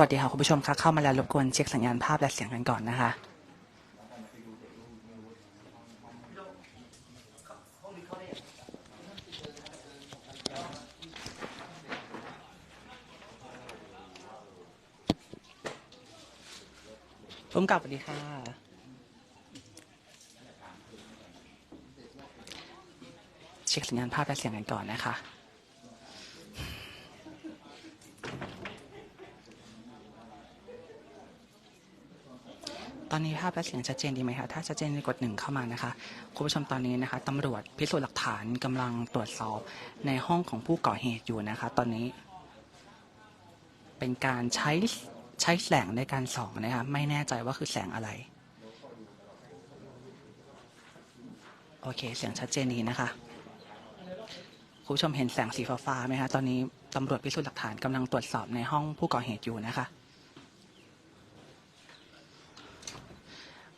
วัสดีค่ะคุณผู้ชมคะเข้ามาแล้วรบกวนเช็คสัญญาณภาพและเสียงกันก่อนนะคะพุ่มกลับสวัสดีค่ะ เช็คสัญญาณภาพและเสียงกันก่อนนะคะ อนนี้ภาพและเสียงชัดเจนดีไหมคะถ้าชัดเจนกดหนึ่งเข้ามานะคะคุณผู้ชมตอนนี้นะคะตำรวจพิสูจน์หลักฐานกำลังตรวจสอบในห้องของผู้ก่อเหตุอยู่นะคะ ตอนนี้ เป็นการใช้ใช้แสงในการส่องนะคะไม่แน่ใจว่าคือแสงอะไรโอเคเสียงชัดเจนดีนะคะคุณผู้ชมเห็นแสงสีฟ้าๆไหมคะตอนนี้ตำรวจพิสูจน์หลักฐานกำลังตรวจสอบในห้องผู้ก่อเหตุอยู่นะคะ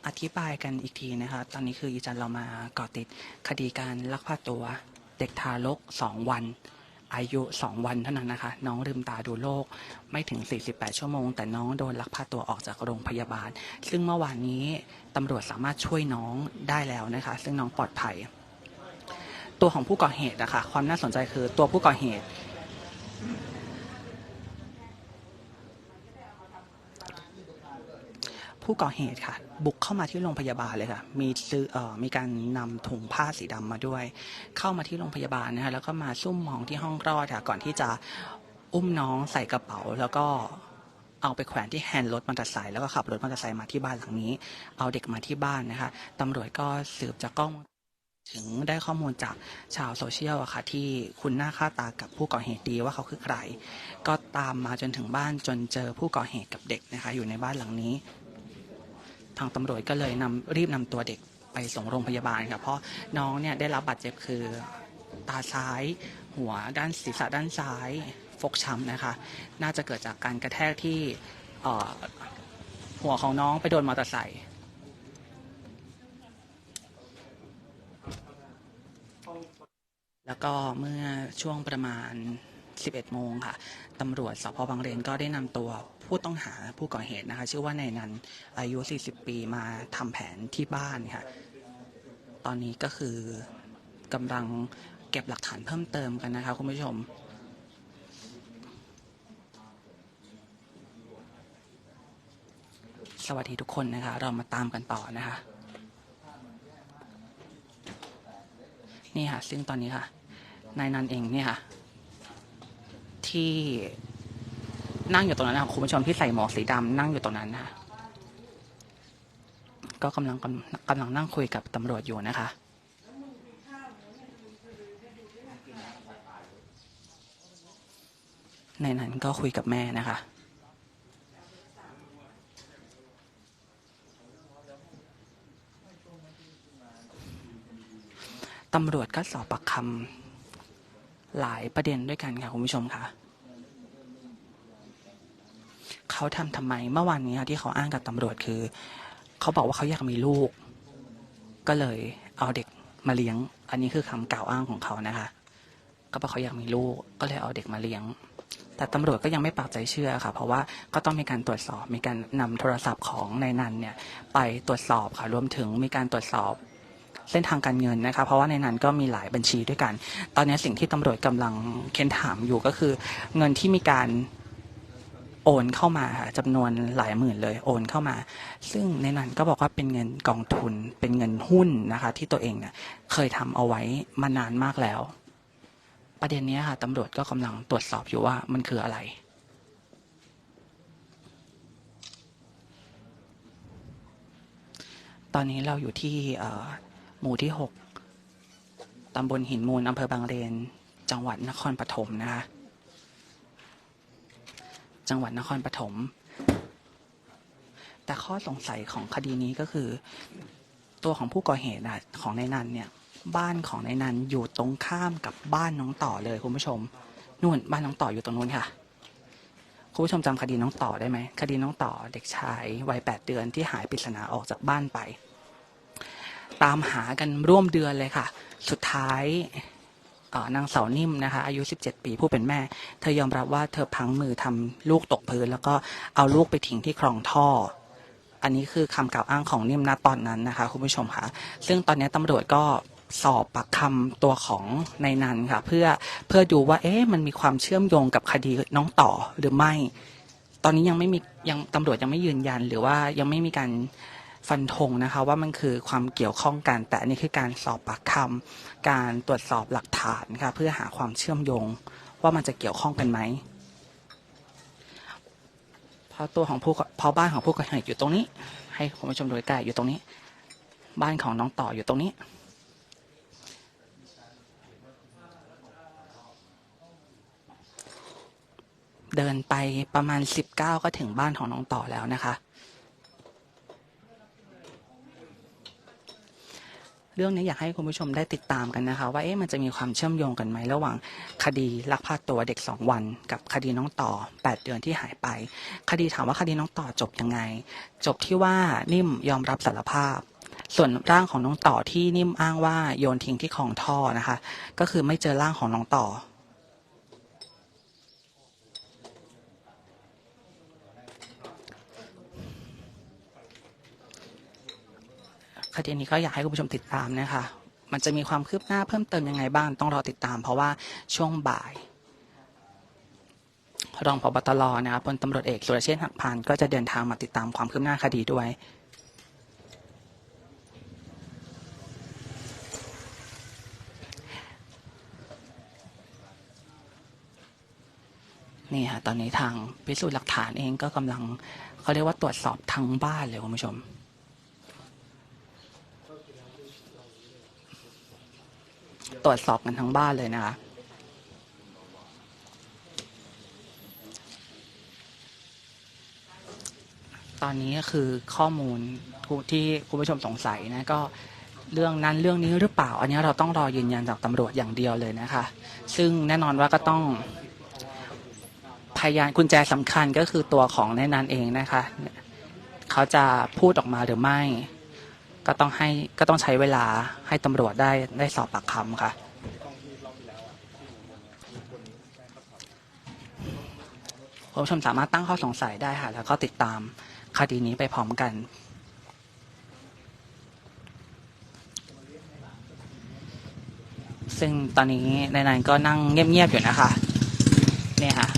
อธิบายกันอีกทีนะคะตอนนี้คืออีจันเรามาเกาะติดคดีการลักพาตัวเด็กทารก 2 วัน อายุ 2 วันเท่านั้นนะคะ น้องลืมตาดูโลกไม่ถึง 48 ชั่วโมง แต่น้องโดนลักพาตัวออกจากโรงพยาบาล ซึ่งเมื่อวานนี้ตำรวจสามารถช่วยน้องได้แล้วนะคะ ซึ่งน้องปลอดภัย ตัวของผู้ก่อเหตุนะคะความน่าสนใจคือตัวผู้ก่อเหตุ ผู้ก่อเหตุค่ะ บุกเข้ามาที่โรงพยาบาลเลยค่ะ มีซื้อเอ่อมีการนำถุงผ้าสีดำมาด้วย เข้ามาที่โรงพยาบาลนะคะแล้วก็มาซุ่มมองที่ห้องคลอดค่ะ ก่อนที่จะอุ้มน้องใส่กระเป๋า แล้วก็เอาไปแขวนที่แฮนด์รถมอเตอร์ไซค์แล้วก็ขับรถมอเตอร์ไซค์มาที่บ้านหลังนี้ เอาเด็กมาที่บ้านนะคะตำรวจก็สืบจากกล้องวงถึงได้ข้อมูลจากชาวโซเชียลอะค่ะที่คุณหน้าค่าตากับผู้ก่อเหตุดีว่าเขาคือใคร ก็ตามมาจนถึงบ้านจนเจอผู้ก่อเหตุกับเด็กนะคะ อยู่ในบ้านหลังนี้างตำรวจก็เลยนำรีบนำตัวเด็กไปส่งโรงพยาบาลค่ะเพราะน้องเนี่ยได้รับบาดเจ็บคือตาซ้ายหัวด้านศีรษะด้านซ้ายฟกช้ำนะคะ น่าจะเกิดจากการกระแทกที่หัวของน้องไปโดนมอเตอร์ไซค์แล้วก็เมื่อช่วงประมาณ 11 โมงค่ะตำรวจสพบางเลนก็ได้นำตัวผู้ต้องหาผู้ก่อเหตุนะคะ ชื่อว่านายนันอายุ 40 ปีมาทำแผนที่บ้านค่ะ ตอนนี้ก็คือกำลังเก็บหลักฐานเพิ่มเติมกันนะคะคุณผู้ชมสวัสดีทุกคนนะคะ เรามาตามกันต่อนะคะ นี่ค่ะ ซึ่งตอนนี้ค่ะ นายนันเองเนี่ยค่ะ ที่นั่งอยู่ตรงนั้นนะคุณผู้ชมที่ใส่หมวกสีดำนั่งอยู่ตรงนั้นนะก็กำลังกำกำลังนั่งคุยกับตำรวจอยู่นะคะในนั้นก็คุยกับแม่นะคะ ตำรวจก็สอบปากคำ หลายประเด็นด้วยกันค่ะคุณผู้ชมค่ะเขาทำทำไมเมื่อวานนี้ที่เขาอ้างกับตำรวจคือ เขาบอกว่าเขาอยากมีลูก ก็เลยเอาเด็กมาเลี้ยง อันนี้คือคำกล่าวอ้างของเขานะคะก็บอกเขาอยากมีลูกก็เลยเอาเด็กมาเลี้ยง แต่ตำรวจก็ยังไม่ปากใจเชื่อค่ะ เพราะว่าก็ต้องมีการตรวจสอบ มีการนำโทรศัพท์ของนายนันเนี่ยไปตรวจสอบค่ะ รวมถึงมีการตรวจสอบ เส้นทางการเงินนะคะเพราะว่าในนั้นก็มีหลายบัญชีด้วยกัน ตอนนี้สิ่งที่ตำรวจกำลังเค้นถามอยู่ก็คือ เงินที่มีการโอนเข้ามาค่ะจำนวนหลายหมื่นเลยโอนเข้ามา ซึ่งในนั้นก็บอกว่าเป็นเงินกองทุนเป็นเงินหุ้นนะคะ ที่ตัวเองเนี่ยเคยทำเอาไว้มานานมากแล้ว ประเด็นนี้ค่ะตำรวจก็กำลังตรวจสอบอยู่ว่ามันคืออะไรตอนนี้เราอยู่ที่ หมู่ที่หกตำบลหินมูลอำเภอบางเลน จังหวัดนครปฐมนะคะ จังหวัดนครปฐม แต่ข้อสงสัยของคดีนี้ก็คือ ตัวของผู้ก่อเหตุนะของในนันเนี่ย บ้านของในนันอยู่ตรงข้ามกับบ้านน้องต่อเลยคุณผู้ชม นู่นบ้านน้องต่ออยู่ตรงนู้นค่ะคุณผู้ชมจำคดีน้องต่อได้ไหม คดีน้องต่อเด็กชายวัยแปดเดือนที่หายปริศนาออกจากบ้านไป ตามหากันร่วมเดือนเลยค่ะ สุดท้ายนางสาวนิ่มนะคะอายุ 17 ปีผู้เป็นแม่ เธอยอมรับว่าเธอพังมือทำลูกตกพื้น แล้วก็เอาลูกไปทิ้งที่คลองท่อ อันนี้คือคำกล่าวอ้างของนิ่มณตอนนั้นนะคะคุณผู้ชมค่ะ ซึ่งตอนนี้ตำรวจก็สอบปากคำตัวของในนันค่ะ เพื่อเพื่อดูว่าเอ๊ะมันมีความเชื่อมโยงกับคดีน้องต่อหรือไม่ ตอนนี้ยังไม่มียังตำรวจยังไม่ยืนยัน หรือว่ายังไม่มีการ ฟันธงนะคะ ว่ามันคือความเกี่ยวข้องกัน แต่อันนี้คือการสอบปากคำการตรวจสอบหลักฐานค่ะเพื่อหาความเชื่อมโยง ว่ามันจะเกี่ยวข้องกันไหมเพราะตัวของผู้เพราะบ้านของผู้ก่อเหตุอยู่ตรงนี้ ให้คุณผู้ชมดูใกล้อยู่ตรงนี้ บ้านของน้องต่ออยู่ตรงนี้เดินไปประมาณ 19 ก็ถึงบ้านของน้องต่อแล้วนะคะ เรื่องนี้อยากให้คุณผู้ชมได้ติดตามกันนะคะ ว่าเอ๊ะมันจะมีความเชื่อมโยงกันไหมระหว่างคดีลักพาตัวเด็ก 2 วัน กับคดีน้องต่อ 8 เดือนที่หายไป คดีถามว่าคดีน้องต่อจบยังไง จบที่ว่านิ่มยอมรับสารภาพ ส่วนร่างของน้องต่อที่นิ่มอ้างว่าโยนทิ้งที่คลองท่อนะคะ ก็คือไม่เจอร่างของน้องต่อ คดีนี้ก็อยากให้คุณผู้ชมติดตามนะคะ มันจะมีความคืบหน้าเพิ่มเติมยังไงบ้าง ต้องรอติดตาม เพราะว่าช่วงบ่าย รองพบตรนะครับพลตำรวจเอกสุรเชษฐ์หักพานก็จะเดินทางมาติดตามความคืบหน้าคดีด้วยนี่ค่ะตอนนี้ทางพิสูจน์หลักฐานเองก็กำลังเขาเรียกว่าตรวจสอบทั้งบ้านเลยคุณผู้ชม ตรวจสอบกันทั้งบ้านเลยนะคะ ตอนนี้ก็คือข้อมูลที่คุณผู้ชมสงสัยนะก็เรื่องนั้นเรื่องนี้หรือเปล่า อันนี้เราต้องรอยืนยันจากตำรวจอย่างเดียวเลยนะคะ ซึ่งแน่นอนว่าก็ต้องพยานกุญแจสำคัญก็คือตัวของในนั้นเองนะคะ เขาจะพูดออกมาหรือไม่ ก็ต้องให้ก็ต้องใช้เวลาให้ตำรวจได้ได้สอบปากคำค่ะ ผู้ชมสามารถตั้งข้อสงสัยได้ค่ะ แล้วก็ติดตามคดีนี้ไปพร้อมกัน ซึ่งตอนนี้ในนั้นก็นั่งเงียบๆอยู่นะคะ เนี่ยค่ะ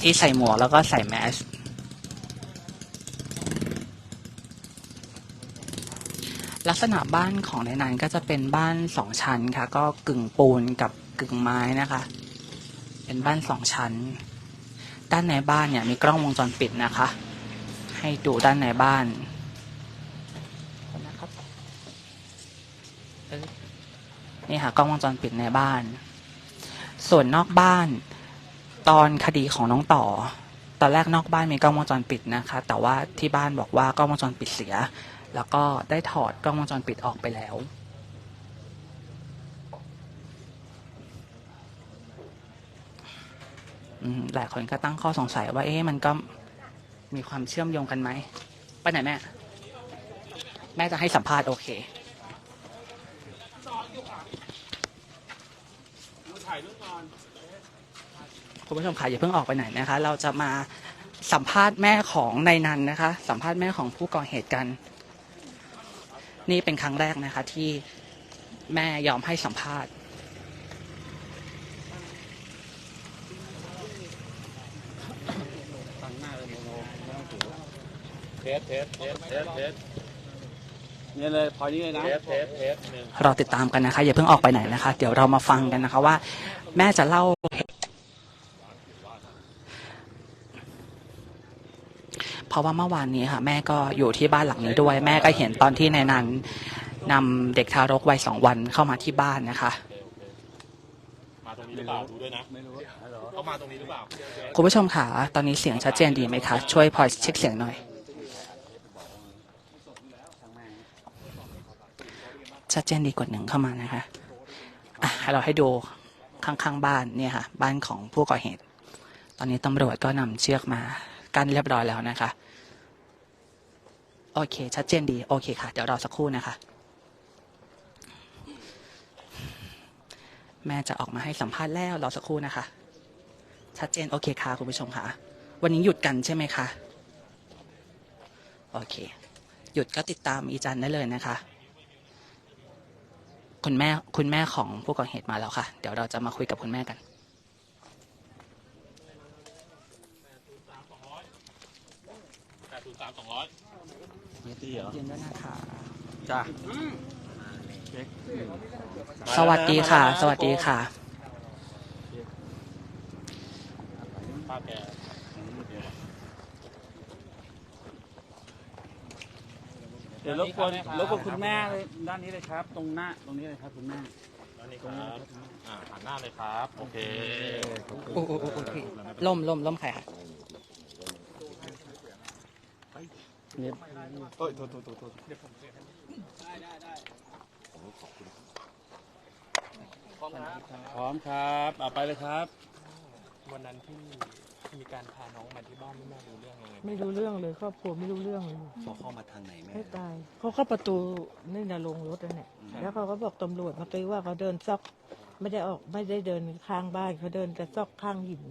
ที่ใส่หมวกแล้วก็ใส่แมส ลักษณะบ้านของในนั้นก็จะเป็นบ้านสองชั้นค่ะ ก็กึ่งปูนกับกึ่งไม้นะคะ เป็นบ้านสองชั้น ด้านในบ้านเนี่ยมีกล้องวงจรปิดนะคะ ให้ดูด้านในบ้านนะครับนี่ค่ะกล้องวงจรปิดในบ้าน ส่วนนอกบ้าน ตอนคดีของน้องต่อ ตอนแรกนอกบ้านมีกล้องวงจรปิดนะคะ แต่ว่าที่บ้านบอกว่ากล้องวงจรปิดเสีย แล้วก็ได้ถอดกล้องวงจรปิดออกไปแล้ว หลายคนก็ตั้งข้อสงสัยว่า เอ๊ะมันก็มีความเชื่อมโยงกันไหมไปไหนแม่ แม่จะให้สัมภาษณ์โอเคคุณผู้ชมค่ะอย่าเพิ่งออกไปไหนนะคะ เราจะมาสัมภาษณ์แม่ของในนันนะคะ สัมภาษณ์แม่ของผู้ก่อเหตุกัน นี่เป็นครั้งแรกนะคะที่แม่ยอมให้สัมภาษณ์เทสเทสเทสเทสเทสเนี่ยเลยพอนี้เลยนะเทสเทสเทสหนึ่ง เราติดตามกันนะคะ อย่าเพิ่งออกไปไหนนะคะ เดี๋ยวเรามาฟังกันนะคะว่า แม่จะเล่า เพ ราะว่าเมื่อวานนี้ค่ะแม่ก็อยู่ที่บ้านหลังนี้ด้วย แม่ก็เห็นตอนที่ในนั้นนำเด็กทารกวัยสองวันเข้ามาที่บ้านนะคะมาตรงนี้หรือเปล่าดูด้วยนะไม่รู้ฮัลโหลเขามาตรงนี้หรือเปล่าคุณผู้ชมค่ะตอนนี้เสียงชัดเจนดีไหมคะช่วยพลอยเช็คเสียงหน่อย ชัดเจนดีกว่าหนึ่งเข้ามานะคะอะให้เราให้ดูข้างๆบ้านเนี่ยค่ะ บ้านของผู้ก่อเหตุ ตอนนี้ตำรวจก็นำเชือกมากั้นเรียบร้อยแล้วนะคะ โอเค ชัดเจนดี โอเคค่ะ เดี๋ยวรอสักครู่นะคะ แม่จะออกมาให้สัมภาษณ์แล้ว รอสักครู่นะคะ ชัดเจน โอเคค่ะ คุณผู้ชมค่ะ วันนี้หยุดกันใช่ไหมคะ โอเค หยุดก็ติดตามอีจันได้เลยนะคะ คุณแม่ คุณแม่ของผู้ก่อเหตุมาแล้วค่ะ เดี๋ยวเราจะมาคุยกับคุณแม่กัน แปดศูนย์สามสองร้อย ไม่ ตีเหรอยืนด้วยนะคะจ้าสวัสดีค่ะ สวัสดีค่ะป้าแกเดี๋ยวรบกวนรบกวนคุณแม่เลยด้านนี้เลยครับ ตรงหน้าตรงนี้เลยครับคุณแม่อันนี้ครับอ่าหันหน้าเลยครับ โอเคโอ้โอ้โอ้โอ้พี่ล่มล่มล่มใครคะ เนี่ยโอ้ยโทษโทษโทษโทษพร้อมครับเอาไปเลยครับ วันนั้นที่มีการพาน้องมาที่บ้านแม่รู้เรื่องยังไงไม่รู้เรื่องเลยครอบครัวไม่รู้เรื่องเลยเขาเข้ามาทางไหนแม่ให้ตายเขาเข้าประตูนี่นะลงรถนั่นแหละแล้วเขาก็บอกตำรวจมาตีว่าเขาเดินซอกไม่ได้ออกไม่ได้เดินข้างบ้านเขาเดินแต่ซอกข้างหิน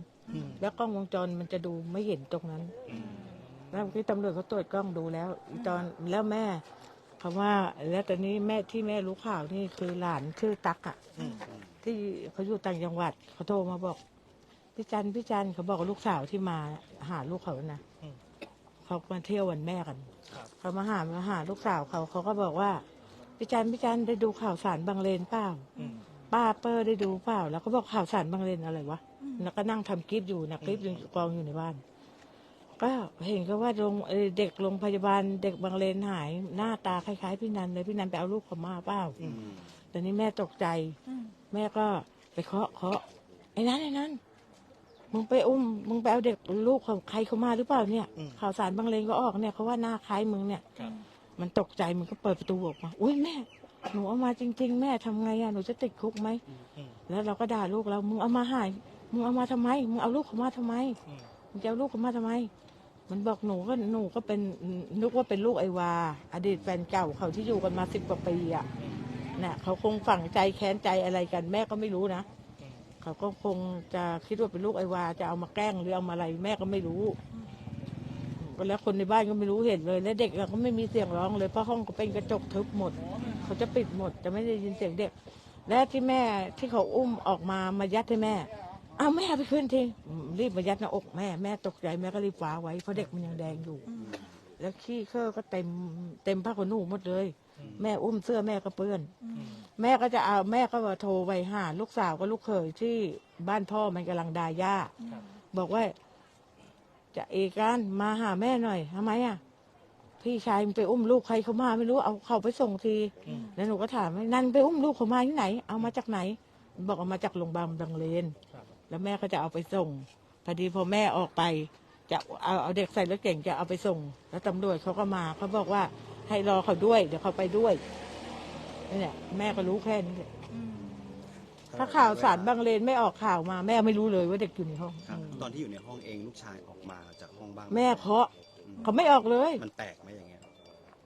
แล้วกล้องวงจรมันจะดูไม่เห็นตรงนั้น แล้วที่ตำรวจเขาตรวจกล้องดูแล้วอีตอนแล้วแม่คำว่า แล้วตอนนี้แม่ที่แม่รู้ข่าวนี่คือหลานชื่อตักอะที่เขาอยู่ต่างจังหวัดเขาโทรมาบอกพี่จันพี่จันเขาบอกว่าลูกสาวที่มาหาลูกเขานะเขามาเที่ยววันแม่กันเขามาหามาหาลูกสาวเขาเขาก็บอกว่าพี่จันพี่จันได้ดูข่าวสารบางเลนเปล่าป้าเปอร์ได้ดูเปล่า แล้วก็บอกข่าวสารบางเลนอะไรวะแล้วก็นั่งทำคลิปอยู่นะคลิปยังกองอยู่ในบ้าน ก็เห็นก็ว่าโรงเอ่อเด็กโรงพยาบาลเด็กบางเลนหาย หน้าตาคล้ายๆพี่นันเลยพี่นันไปเอาลูกเขามาเปล่าแต่นี้แม่ตกใจ แม่ก็ไปเคาะเคาะไอ้นั้นไอ้นั้นมึงไปอุ้มมึงไปเอาเด็กลูกของใครเขามาหรือเปล่าเนี่ย ข่าวสารบางเลนก็ออกเนี่ยเขาว่าหน้าคล้ายมึงเนี่ยมันตกใจมันก็เปิดประตูออกมาอุ้ยแม่หนูเอามาจริง ๆ แม่ทำไงอะหนูจะติดคุกไหมแล้วเราก็ด่าลูกเรามึงเอามาหายมึงเอามาทำไม มึงเอาลูกเขามาทำไมมึงจะเอาลูกเขามาทำไม มันบอกหนูก็หนูก็เป็นนึกว่าเป็นลูกไอวา อดีตแฟนเก่าเขาที่อยู่กันมาสิบกว่าปีอะน่ะเขาคงฝังใจแค้นใจอะไรกันแม่ก็ไม่รู้นะเขาก็คงจะคิดว่าเป็นลูกไอวา จะเอามาแกล้งหรือเอามาอะไรแม่ก็ไม่รู้แล้วคนในบ้านก็ไม่รู้เห็นเลย และเด็กเราก็ไม่มีเสียงร้องเลยเพราะห้องก็เป็นกระจกทึบหมด เขาจะปิดหมด จะไม่ได้ยินเสียงเด็ก และที่แม่ที่เขาอุ้มออกมามายัดให้แม่ เอาแม่ไปขึ้นทีอืมรีบมายัดหน้าอกแม่แม่ตกใจแม่ก็รีบฟ้าไว้เพราะเด็กมันยังแดงอยู่ แล้วขี้เคอะก็เต็มเต็มผ้าขนหนูหมดเลย แม่อุ้มเสื้อแม่ก็เปื้อน แม่ก็จะเอาแม่ก็มาโทรไปหาลูกสาวกับลูกเขยที่บ้านพ่อมันกำลังดาย่าบอกว่า จะเอกันมาหาแม่หน่อยทำไมอะพี่ชายมันไปอุ้มลูกใครเขามาไม่รู้เอาเขาไปส่งทีแล้วหนูก็ถามว่านันไปอุ้มลูกเขามาที่ไหน เอามาจากไหน บอกเอามาจากโรงพยาบาลดังเลน แล้วแม่ก็จะเอาไปส่งพอดีพอแม่ออกไป จะเอาเอาเด็กใส่รถเก่งจะเอาไปส่ง แล้วตำรวจเขาก็มาเขาบอกว่าให้รอเขาด้วย เดี๋ยวเขาไปด้วยนี่แหละแม่ก็รู้แค่นี้แหละถ้าข่าวสารบางเลนไม่ออกข่าวมา แม่ไม่รู้เลยว่าเด็กอยู่ในห้องครับตอนที่อยู่ในห้องเองลูกชายออกมาจากห้องบ้างไหแม่เคาะเขาไม่ออกเลย มันแปลกไหมอย่างเงี้ย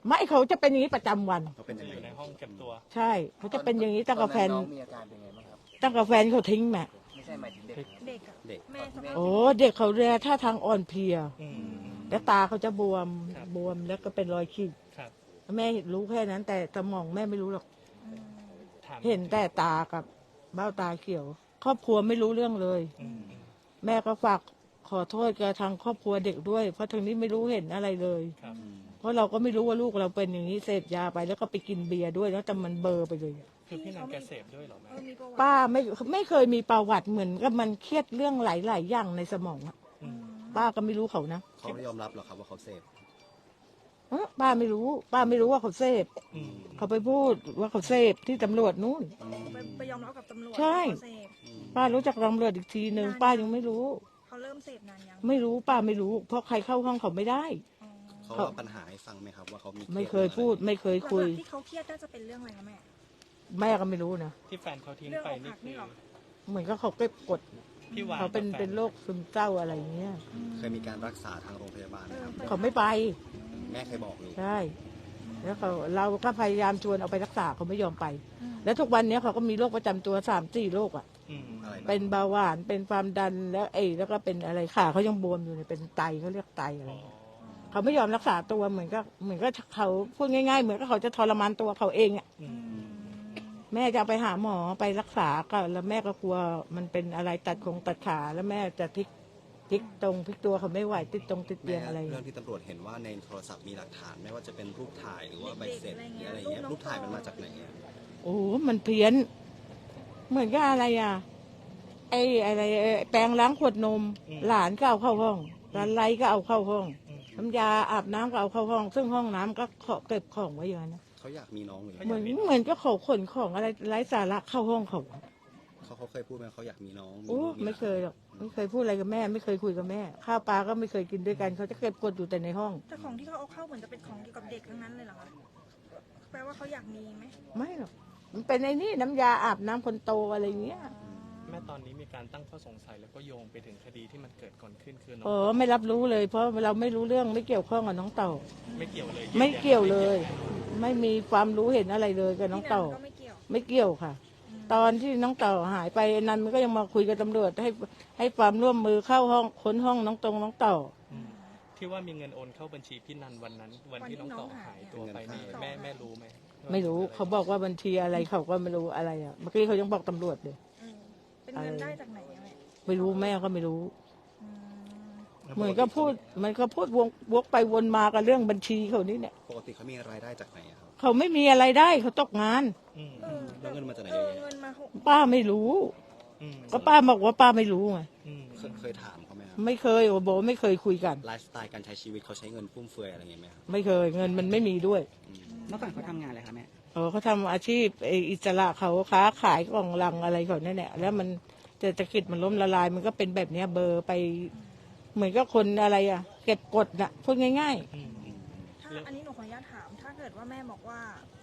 ไม่เขาจะเป็นอย่างนี้ประจำวัน เขาเป็นยังอไงยู่ในห้องเก็บตัว ใช่ เขาจะเป็นอย่างนี้ตั้งแต่แฟนตอน้องมีอาการเป็นไงบ้างครับตั้งแต่แฟนเขาทิ้งแม่ไม่ใช่หมายถึงเด็กเด็กอะเด็ก แม่สภาพโอ้เด็กเขาเรียท่าทางอ่อนเพลีย อืม แล้วตาเขาจะบวมครับ บวมแล้วก็เป็นรอยขีดครับ แม่รู้แค่นั้น แต่สมองแม่ไม่รู้หรอกถามเห็นแต่ตากับเบ้าตาเขียว ครอบครัวไม่รู้เรื่องเลย อืมแม่ก็ฝากขอโทษกับทางครอบครัวเด็กด้วย เพราะทางนี้ไม่รู้เห็นอะไรเลย ครับ เพราะเราก็ไม่รู้ว่าลูกเราเป็นอย่างนี้เสพยาไปแล้วก็ไปกินเบียร์ด้วยแล้วแต่มันเบลอร์ไปเลยคือพี่นันแกเสพด้วยเหรอแม่เออมีประวัติป้าไม่ไม่เคยมีประวัติเหมือนกับมันเครียดเรื่องหลายๆอย่างในสมองอะอืมป้าก็ไม่รู้เขานะเขายอมรับเหรอครับว่าเขาเสพเอ้อป้าไม่รู้ ป้าไม่รู้ว่าเขาเสพอืมเขาไปพูดว่าเขาเสพที่ตำรวจนู่น ไปไปยอมรับกับตำรวจใช่ ว่าเขาเสพป้ารู้จักตำรวจอีกทีหนึ่งป้ายังไม่รู้ เขาเริ่มเสพนานยังไม่รู้ป้าไม่รู้ เพราะใครเข้าห้องเขาไม่ได้อ๋อ เขาเล่าปัญหาให้ฟังไหมครับ ว่าเขามีไม่เคยพูดไม่เคยคุย หลักๆที่เขาเครียดน่าจะเป็นเรื่องอะไรคะแม่ แม่ก็ไม่รู้นะที่แฟนเขาทิ้งเรื่องไปอกนี่หักคืนี่อหรอ เหมือนกับเขาเก็บกดพี่วานเขาเป็นกับแฟเป็นโรคซึมเศร้าอะไรอย่างเงี้ยเคยมีการรักษาทางโรงพยาบาลไหมครับเขาไม่ไปแม่เคยบอกนี่ใช่แล้วเขาเราก็พยายามชวนเอาไปรักษาเขาไม่ยอมไป อืมแล้วทุกวันเนี้ยเขาก็มีโรคประจำตัวสามสี่โรคอะ อืมอะไรบ้างเป็นเบาหวานเป็นความดันแล้วไอ้แล้วก็เป็นอะไรขาเขายังบวมอยู่เนี่ยเป็นไตเขาเรียกไตอะไรเงี้ย เขาไม่ยอมรักษาตัวเหมือนก็เหมือนก็เขาพูดง่ายๆ เหมือนก็เขาจะทรมานตัวเขาเองอะอืมแม่จะเอาไปหาหมอไปรักษาก็แล้วแม่ก็กลัวมันเป็นอะไรตัดคงตัดขาแล้วแม่จะพลิกพลิกตรงพลิกตัวเขาไม่ไหวติดตรงติดเตีแม่ยงอะไรเรื่องที่ตำรวจเห็นว่าในโทรศัพท์มีหลักฐาน ไม่ว่าจะเป็นรูปถ่ายหรือว่าใบเสร็จหรืออะไรเงี้ยรูปถ่ายมันมาจากไหนอะโอ้โหมันเพี้ยน เหมือนกับอะไรอะไอ้อะไรเอ่อแปรงล้างขวดนม หลานก็เอาเข้าห้องร้านไรก็เอาเข้าห้องอืม น้ำยาอาบน้ำก็เอาเข้าห้อง ซึ่งห้องน้ำก็ขอเก็บของไว้อย่างนั้นนะเขาอยากมีน้องหรือเหมือนเหมือนก็เขาขนของอะไรไร้สาระเข้าห้องเขาเขาเขาเคยพูดไหมว่าเขาอยากมีน้องโอ้ลูกไม่เคยหรอกไม่เคยพูดอะไรกับแม่ ไม่เคยคุยกับแม่ ข้าวปลาก็ไม่เคยกินด้วยกัน เขาจะเก็บกดอยู่แต่ในห้อง แต่ของที่เขาเอาเข้าเหมือนจะเป็นของเกี่ยวกับเด็กทั้งนั้นเลยเหรอคะแปลว่าเขาอยากมีไหม ไม่หรอกมันเป็นไอ้นี่น้ำยาอาบน้ำคนโตอะไรเงี้ย แม่ตอนนี้มีการตั้งข้อสงสัยแล้วก็โยงไปถึงคดีที่มันเกิดก่อนขึ้นคือน้องโอ้ไม่รับรู้เลย เพราะเราไม่รู้เรื่องไม่เกี่ยวข้องกับน้องเต่า ไม่เกี่ยวเลยไม่เกี่ยวเลย ไม่มีความรู้เห็นอะไรเลยกับน้องที่เต่านั่นก็ไม่เกี่ยวไม่เกี่ยวค่ะ ตอนที่น้องเต่าหายไปนันมันก็ยังมาคุยกับตำรวจให้ให้ความร่วมมือเข้าห้องค้นห้องน้องตรงน้องเต่าอืมที่ว่ามีเงินโอนเข้าบัญชีพี่นันวันนั้น วันที่น้องต่อหายตัวไปนี่แม่แม่รู้ไหมไม่รู้เขาบอกว่าบัญชีอะไรเขาก็ไม่รู้อะไรอะเมื่อกี้เขายังบอกตำรวจเลย เออเป็นเงินได้จากไหนอะแม่ไม่รู้แม่ก็ไม่รู้ อืมเหมือนก็พูด มันก็พูดวงวกไปวนมากับเรื่องบัญชีเขานี่เนี่ยปกติเขามีรายได้จากไหนอะครับเขาไม่มีอะไรได้เขาตกงาน อืมเออแล้วเงินมาจากไหนเอเยออะแยะเงินมาหกป้าไม่รู้ อืมก็ป้าบอกว่าป้าไม่รู้ไงอืมเคยเคยถามเขาไหมครับไม่เคยโอโบไม่เคยคุยกัน ไลฟ์สไตล์การใช้ชีวิตเขาใช้เงินฟุ่มเฟือยอะไรเงี้ยไหมครับไม่เคยเงินมันไม่มีด้วยอืมเมื่อก่อนเขาทำงานอะไรคะแม่ เออเขาทำอาชีพไอ้อิสระเขาค้าขายกล่องลังอะไรเขาเนี่ยแหละแล้วมันเศรษฐกิจมันล้มละลาย มันก็เป็นแบบเนี้ยเบอร์ไป เหมือนกับคนอะไรอะ เก็บกดน่ะพูดง่าย อืมถ้าอันนี้หนูขออนุญาตถาม ถ้าเกิดว่าแม่บอกว่า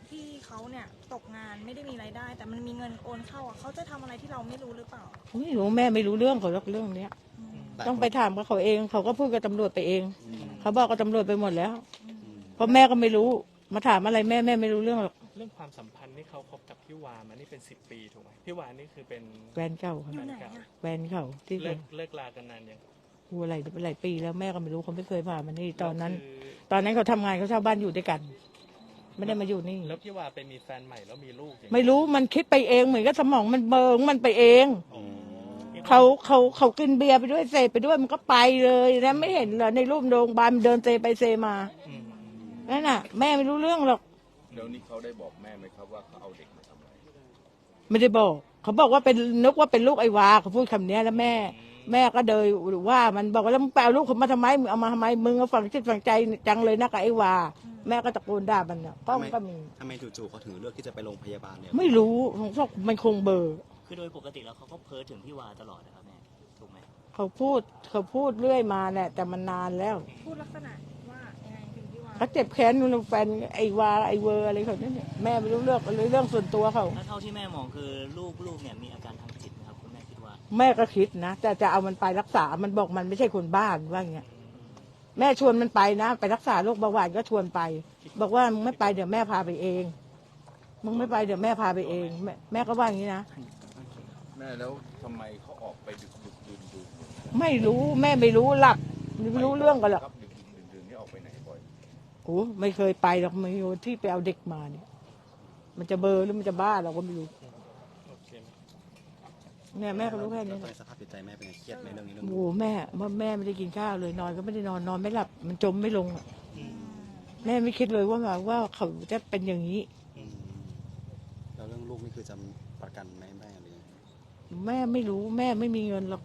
ที่เขาเนี่ยตกงานไม่ได้มีรายได้ แต่มันมีเงินโอนเข้าอะเขาจะทำอะไรที่เราไม่รู้หรือเปล่าๆไม่รู้แม่ไม่รู้เรื่องเขาหรอกเรื่องเนี้ย อืมแต่ต้องไปถามกับเขาเอง เขาก็พูดกับตำรวจไปเองอืมเขาบอกกับตำรวจไปหมดแล้วอืมเพราะแม่ก็ไม่รู้ มาถามอะไรแม่แม่ไม่รู้เรื่องหรอก เรื่องความสัมพันธ์ที่เขาคบกับพี่วามานี่เป็นสิบปีถูกไหมพี่วานี่คือเป็นแฟนเก่าค่ะอยู่ไหนอะแฟนเขาที่เลิกเลิกลากันนานยังกูอะไรหลายปีแล้วแม่ก็ไม่รู้เขาไม่เคยพามานี่ตอนนั้น แล้วคือตอนนั้นเขาทำงานเขาเช่าบ้านอยู่ด้วยกัน ไม่ได้มาอยู่นี่ แล้วพี่วาไปมีแฟนใหม่แล้วมีลูกอย่างนี้ไม่รู้มันคิดไปเองเหมือนกับสมองมันเบิงมันไปเอง อ๋อเขาเขาเขากินเบียร์ไปด้วยเสพไปด้วยมันก็ไปเลยแล้วไม่เห็นเหรอในรูปโรงพยาบาลมันเดินเซไปเซมาอืมนั่นน่ะ แม่ไม่รู้เรื่องหรอก เดี๋ยวนี้เขาได้บอกแม่ไหมครับว่าเขาเอาเด็กมาทำอะไรไม่ได้บอก เขาบอกว่าเป็นนึกว่าเป็นลูกไอ้วาเขาพูดคำเนี้ยแล้วแม่ แม่ก็เดยว่ามันบอกว่าแล้วมึงไปเอาลูกเขามาทำไมมึงเอามาทำไมมึงเอาฝังจิตฝังใจจังเลยนะกับไอ้วา แม่ก็ตะโกนด่ามันน่ะกล้องก็มีทำไมจู่ๆเขาถึงเลือกที่จะไปโรงพยาบาลเนี่ยไม่รู้ผมบอกมันคงเบลอร์คือโดยปกติแล้วเขาก็เพ้อถึงพี่วาตลอดนะครับแม่ถูกไหมเขาพูดเขาพูดเรื่อยมาแหละแต่มันนานแล้ว พูดลักษณะ เขาเจ็บแค้นนู่นแฟนไอ้วาไอ้เวอร์อะไรเขาเนี่ยแม่ไม่รู้เรื่องเลยเรื่องส่วนตัวเขาถ้าเท่าที่แม่มองคือลูกลูกเนี่ยมีอาการทางจิตนะครับคุณแม่คิดว่าแม่ก็คิดนะแต่จะเอามันไปรักษา มันบอกมันไม่ใช่คนบ้านว่าอย่างเงี้ยแม่ชวนมันไปนะไปรักษาโรคเบาหวานก็ชวนไป บอกว่ามึงไม่ไปเดี๋ยวแม่พาไปเอง มึงไม่ไปเดี๋ยวแม่พาไปเองแม่แม่ก็ว่าอย่างนี้นะแม่แล้วทำไมเขาออกไปดึกดึกดื่นดื่นไม่รู้แม่ไม่รู้หลับไม่รู้เรื่องกันหรอก โอ้ไม่เคยไปหรอกไม่รู้ที่ไปเอาเด็กมาเนี่ย มันจะเบลอร์หรือมันจะบ้าเราก็ไม่รู้โอเคไหมเนี่ยแม่ก็รู้แค่นี้ตอนนี้สภาพจิตใจแม่เป็นไงเครียดไหมเรื่องนี้เรื่องโอ้โหแม่ว่าแม่ไม่ได้กินข้าวเลยนอนก็ไม่ได้นอนนอนไม่หลับ มันจมไม่ลงอะอืมแม่ไม่คิดเลยว่าแบบว่าเขาจะเป็นอย่างนี้ อืมแล้วเรื่องลูกนี่คือจะประกันไหมแม่หรือยังไงแม่ไม่รู้แม่ไม่มีเงินหรอก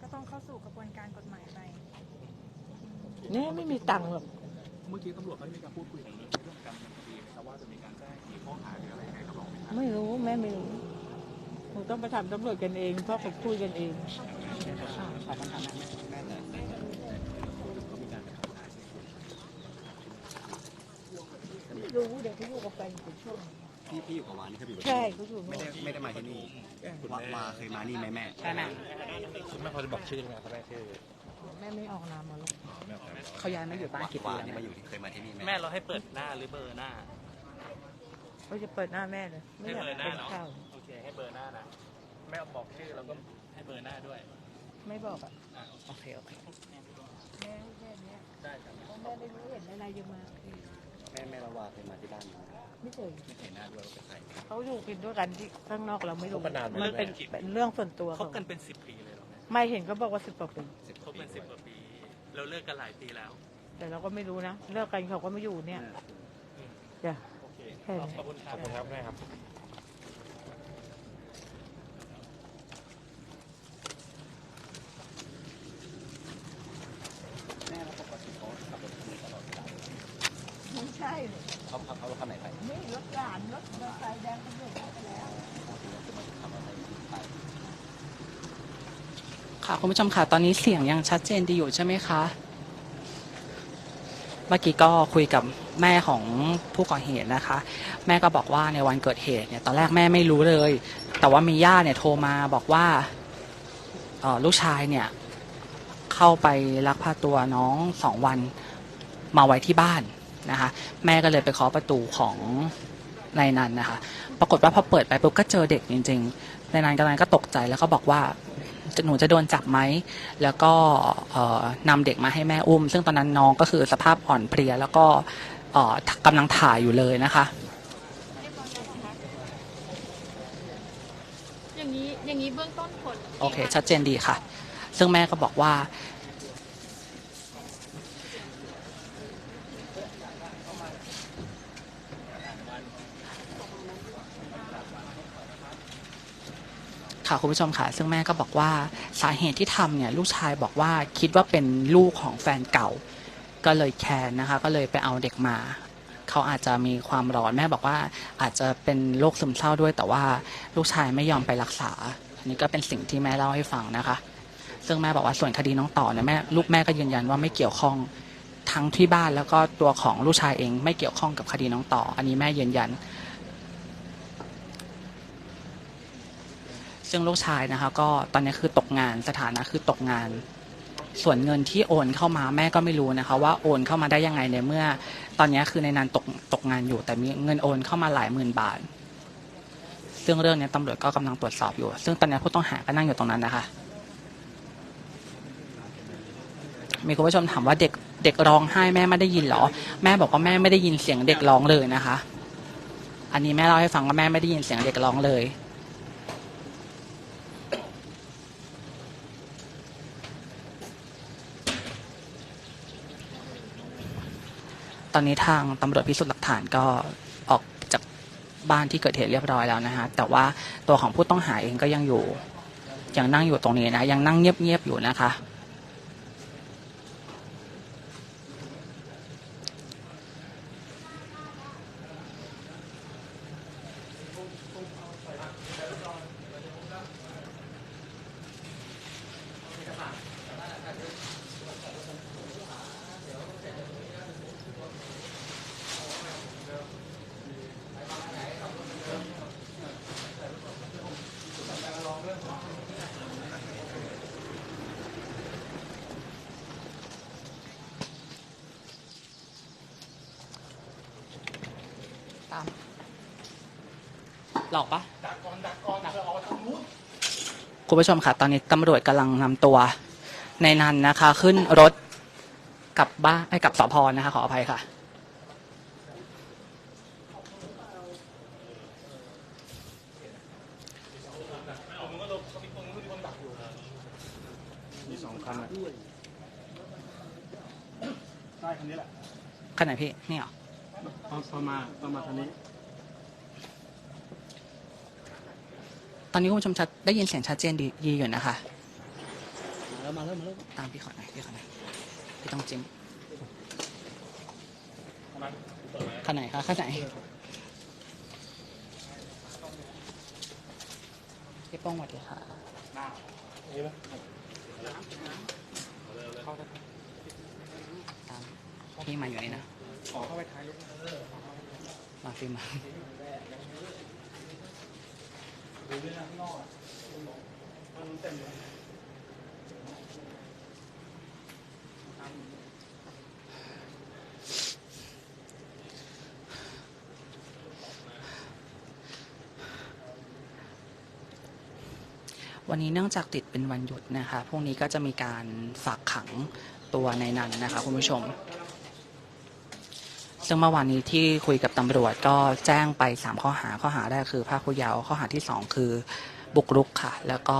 ก็ต้องเข้าสู่กระบวนการกฎหมายไป แม่ไม่มีตังค์หรอก เมื่อกี้ตำรวจเขามีการพูดคุยกันเรื่องการดำเนินคดีนะครับว่าจะมีการแจ้งกี่ข้อหาหรืออะไรยังไงครับรองไหมครับไม่รู้แม่ไม่รู้หนูต้องไปถามตำรวจกันเองเพราะเขาคุยกันเอง ขอคำถามแม่แม่แต่เขามีการไปทำงานไม่รู้เดี๋ยวเขาอยู่กับแฟนอยู่ช่วง พี่พี่อยู่กับวานี่เขาอยู่กับใช่เขาอยู่ไม่ได้ไม่ได้มาที่นี่วาวาเคยมานี่ไหมแม่ ใช่ไหม คุณแม่พอจะบอกชื่อไหมครับแม่ชื่อ แม่ไม่ออกนามมา หรอกเขาย้ายมาอยู่บ้านกี่ปีวาแล้วนี่แม่มาอยู่ที่เคยมาที่นี่ไหมแม่เราให้เปิดหน้าหรือเบอร์หน้า เขาจะเปิดหน้าแม่เลยไม่อยากให้เปิดหน้าเป็นเนอะข่าวโอเคให้เบอร์หน้านะแม่บอกชื่อแล้วก็ให้เบอร์หน้าด้วยไม่บอกอะอะโอเคโอเคแม่แค่เนี้ยได้ครับเพราะแม่ไม่รู้เห็นอะไรยังมาแม่แม่ละวาเคยมาที่บ้านไหมไม่เคยไม่เห็นหน้าด้วยว่าเป็นใคร เขาอยู่กินด้วยกันที่ข้างนอกเราไม่รู้คบกันนานไหม มันเป็นแม่เป็นเรื่องส่วนตัวคเขาบกันเป็นสิบปีเลยเหรอแม่ไม่เห็นก็บอกว่าสิบกว่าปีสิบคบกันสิบกว่าปี เราเลิกกันหลายปีแล้ว แต่เราก็ไม่รู้นะ เลิกกันเขาก็ไม่อยู่เนี่ยจ้ะโอเคแค่นี้ขอบคุณครับ ขอบคุณครับแม่ครับ แม่แล้วปกติเขาขับรถคันนี้ตลอดเวลา ไม่ใช่เลย เขาขับเขาคันไหนไป นี่รถหลานรถมอเตอร์ไซค์แดงเขาอยู่ไปแล้ว คือมันขับอะไรไป ค่ะคุณผู้ชมค่ะตอนนี้เสียงยังชัดเจนดีอยู่ใช่ไหมคะเมื่อกี้ก็คุยกับแม่ของผู้ก่อเหตุนะคะ แม่ก็บอกว่าในวันเกิดเหตุเนี่ยตอนแรกแม่ไม่รู้เลย แต่ว่ามีญาติเนี่ยโทรมาบอกว่าออลูกชายเนี่ยเข้าไปลักพาตัวน้องสองวันมาไว้ที่บ้านนะคะ แม่ก็เลยไปเคาะประตูของนายนันนะคะ ปรากฏว่าพอเปิดไปปุ๊บก็เจอเด็กจริงๆนายนันกำลังก็ตกใจแล้วก็บอกว่า หนูจะโดนจับไหม แล้วก็เอ่อนำเด็กมาให้แม่อุ้ม ซึ่งตอนนั้นน้องก็คือสภาพอ่อนเพลีย แล้วก็เอ่อกำลังถ่ายอยู่เลยนะคะอย่างนี้อย่างนี้เบื้องต้นผลโอเค ชัดเจนดีค่ะ ซึ่งแม่ก็บอกว่า ค่ะคุณผู้ชมค่ะ ซึ่งแม่ก็บอกว่าสาเหตุที่ทำเนี่ยลูกชายบอกว่าคิดว่าเป็นลูกของแฟนเก่า ก็เลยแค้นนะคะ ก็เลยไปเอาเด็กมา เขาอาจจะมีความร้อนแม่บอกว่าอาจจะเป็นโรคซึมเศร้าด้วย แต่ว่าลูกชายไม่ยอมไปรักษา อันนี้ก็เป็นสิ่งที่แม่เล่าให้ฟังนะคะ ซึ่งแม่บอกว่าส่วนคดีน้องต่อเนี่ยแม่ลูกแม่ก็ยืนยันว่าไม่เกี่ยวข้องทั้งที่บ้านแล้วก็ตัวของลูกชายเอง ไม่เกี่ยวข้องกับคดีน้องต่อ อันนี้แม่ยืนยัน ซึ่งลูกชายนะคะก็ตอนนี้คือตกงานสถานะคือตกงาน ส่วนเงินที่โอนเข้ามาแม่ก็ไม่รู้นะคะ ว่าโอนเข้ามาได้ยังไงในเมื่อ ตอนนี้คือในนานตกตกงานอยู่ แต่มีเงินโอนเข้ามาหลายหมื่นบาท ซึ่งเรื่องนี้ตำรวจก็กำลังตรวจสอบอยู่ ซึ่งตอนนี้ผู้ต้องหาก็นั่งอยู่ตรงนั้นนะคะมีคุณผู้ชมถามว่าเด็กเด็กร้องไห้แม่ไม่ได้ยินเหรอ แม่บอกว่าแม่ไม่ได้ยินเสียงเด็กร้องเลยนะคะ อันนี้แม่เล่าให้ฟังว่าแม่ไม่ได้ยินเสียงเด็กร้องเลย อนนี้ทางตำรวจพิสูจน์หลักฐานก็ออกจากบ้านที่เกิดเหตุเรียบร้อยแล้วนะฮะแต่ว่าตัวของผู้ต้องหาเองก็ยังอยู่ยังนั่งอยู่ตรงนี้นะยังนั่งเงียบๆอยู่นะคะ หลอกปะดักก่อนดักก่อนออกทางนู้นคุณผู้ชมค่ะตอนนี้ตำรวจกำลังนำตัวในนันนะคะ ขึ้นรถกลับบ้านไอ้ยกลับสพนะคะ ขออภัยค่ะ มีสองคันนะได้คันนี้แหละขนาดพี่ นี่เหรอ เอาประมาประมาทางนี้ อนนี้คุณผู้ชมชัดได้ยินเสียงชัดเจนดีดีอยู่นะคะมาแล้วมาแล้วมาแล้วตามพี่ขอหน่อยพี่ขอหน่อยพี่ต้องจิ้มขนาดไหนคะขนาดไหนพี่ป้องสวัสดีค่ะตามพี่มาอยู่นี่นะขอเข้า ดูด้วยนะข้างนอกอะมันบอกมันเต็มเลยวันนี้เนื่องจากติดเป็นวันหยุดนะคะ พรุ่งนี้ก็จะมีการฝากขังตัวในนั้นนะคะคุณผู้ชม ซึ่งเมื่อวานนี้ที่คุยกับตำรวจก็แจ้งไป 3 ข้อหาข้อหาแรกคือภาคผู้เยาว์ข้อหาที่ 2 คือบุกรุกค่ะ แล้วก็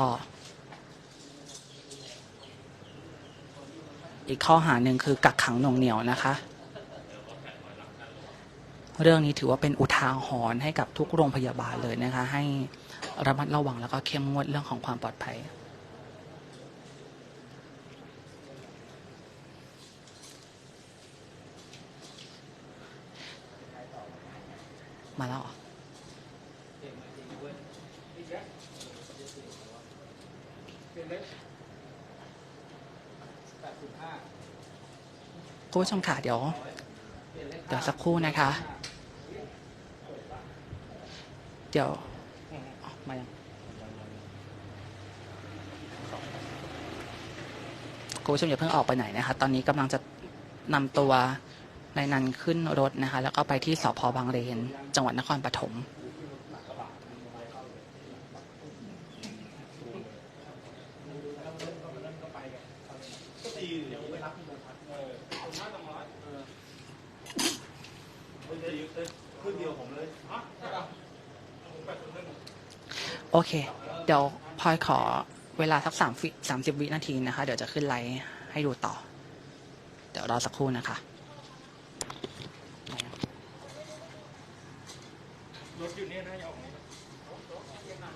อีกข้อหาหนึ่งคือกักขังหน่วงเหนียวนะคะ เรื่องนี้ถือว่าเป็นอุทาหรณ์ให้กับทุกโรงพยาบาลเลยนะคะ ให้ระมัดระวังแล้วก็เข้มงวดเรื่องของความปลอดภัย มาแล้วคุณผู้ชมค่ะเดี๋ยว เดี๋ยวสักครู่นะคะ เดี๋ยวมายังคุณผู้ชมอย่าเพิ่งออกไปไหนนะคะ ตอนนี้กำลังจะนำตัว นายนันขึ้นรถนะคะ แล้วก็ไปที่สพบางเลน จังหวัดนครปฐมโอเค เดี๋ยวพลอยขอเวลาสักสามสามสิบวินาทีนะคะ เดี๋ยวจะขึ้นไลฟ์ให้ดูต่อ เดี๋ยวรอสักครู่นะคะ